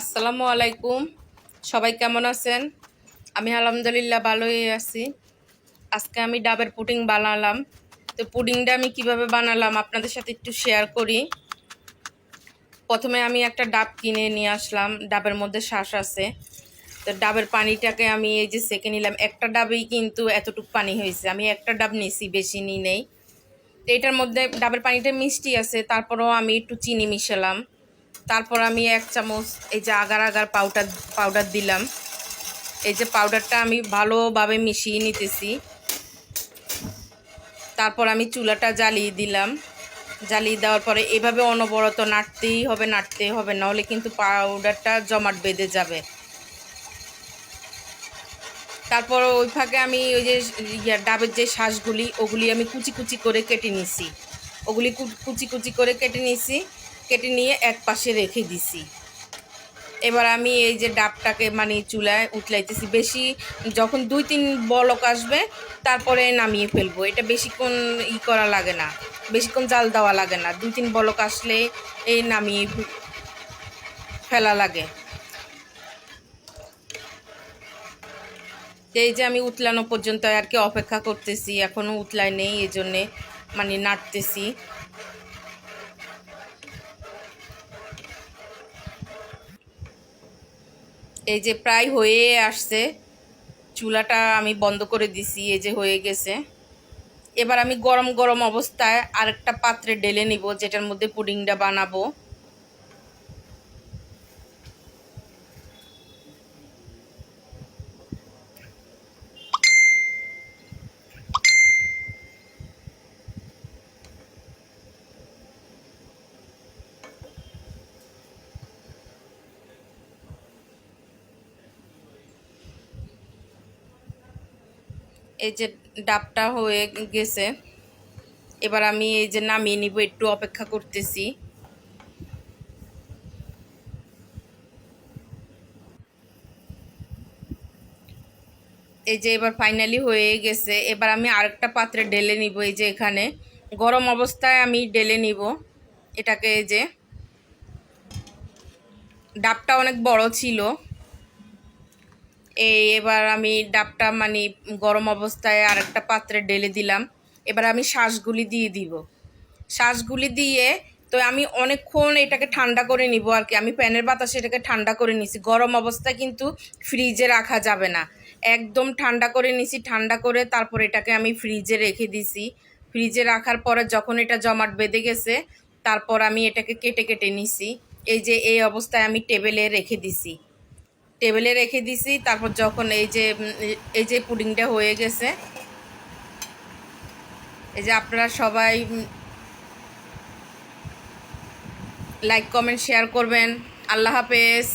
আসসালামু আলাইকুম। সবাই কেমন আছেন? আমি আলহামদুলিল্লাহ ভালোই আছি। আজকে আমি ডাবের পুডিং বানালাম। তো পুডিংটা আমি কীভাবে বানালাম আপনাদের সাথে একটু শেয়ার করি। প্রথমে আমি একটা ডাব কিনে নিয়ে আসলাম। ডাবের মধ্যে শ্বাস আছে। তো ডাবের পানিটাকে আমি এই যে সেকে নিলাম। একটা ডাবেই কিন্তু এতটুকু পানি হয়েছে। আমি একটা ডাব নিয়েছি বেশি নিই নেই। তো এটার মধ্যে ডাবের পানিটা মিষ্টি আছে। তারপরেও আমি একটু চিনি মিশালাম। তারপর আমি এক চামচ এই যে আগার আগার পাউডার পাউডার দিলাম। এই যে পাউডারটা আমি ভালোভাবে মিশিয়ে নিতেছি। তারপর আমি চুলাটা জ্বালিয়ে দিলাম। জ্বালিয়ে দেওয়ার পরে এভাবে অনবরত নাড়তেই হবে নাড়তেই হবে, নাহলে কিন্তু পাউডারটা জমাট বেঁধে যাবে। তারপর ওই ফাঁকে আমি ওই যে ডাবের যে শ্বাসগুলি, ওগুলি আমি কুচি কুচি করে কেটে নিছি। ওগুলি কুচি কুচি করে কেটে নিছি। কেটে নিয়ে এক পাশে রেখে দিছি। এবার আমি এই যে ডাবটাকে মানে চুলায় উতলাইতেছি। বেশি যখন দুই তিন বলক আসবে, তারপরে নামিয়ে ফেলব। এটা বেশিক্ষণ ই করা লাগে না। বেশিক্ষণ জাল দেওয়া লাগে না। দুই তিন বলক আসলে এই নামিয়ে ফেলা লাগে। এই যে আমি উতলানো পর্যন্ত আর কি অপেক্ষা করতেছি। এখনও উতলায় নেই এই জন্যে মানে নাড়তেছি। এই যে প্রায় হয়ে আসছে, চুলাটা আমি বন্ধ করে দিছি, এই যে হয়ে গেছে। এবার আমি গরম গরম অবস্থায় আরেকটা পাত্রে ডেলে নিব, যেটার মধ্যে পুডিংটা বানাবো। এই যে ডাবটা হয়ে গেছে, এবার আমি এই যে নামিয়ে নিব, একটু অপেক্ষা করতেছি। এই যে এবার ফাইনালি হয়ে গেছে, এবার আমি আরেকটা পাত্রে ঢেলে নিব, এই যে এখানে। গরম অবস্থায় আমি ঢেলে নিব, এটাকে এই যে। ডাবটা অনেক বড় ছিল এই এবার আমি ডাবটা মানে গরম অবস্থায় আর একটা পাত্রে ঢেলে দিলাম। এবার আমি শ্বাসগুলি দিয়ে দিব। শ্বাসগুলি দিয়ে তো আমি অনেকক্ষণ এটাকে ঠান্ডা করে নিব আর কি। আমি প্যানের বাতাসে এটাকে ঠান্ডা করে নিছি। গরম অবস্থায় কিন্তু ফ্রিজে রাখা যাবে না। একদম ঠান্ডা করে নিছি, ঠান্ডা করে তারপর এটাকে আমি ফ্রিজে রেখে দিছি। ফ্রিজে রাখার পরে যখন এটা জমাট বেঁধে গেছে, তারপর আমি এটাকে কেটে কেটে নিছি। এই যে এই অবস্থায় আমি টেবিলে রেখে দিছি। টেবিলে রেখে দিছি, তারপর যখন এই যে এই যে পুডিংটা হয়ে গেছে, এই যে আপনারা সবাই লাইক কমেন্ট শেয়ার করবেন। আল্লাহ হাফেজ।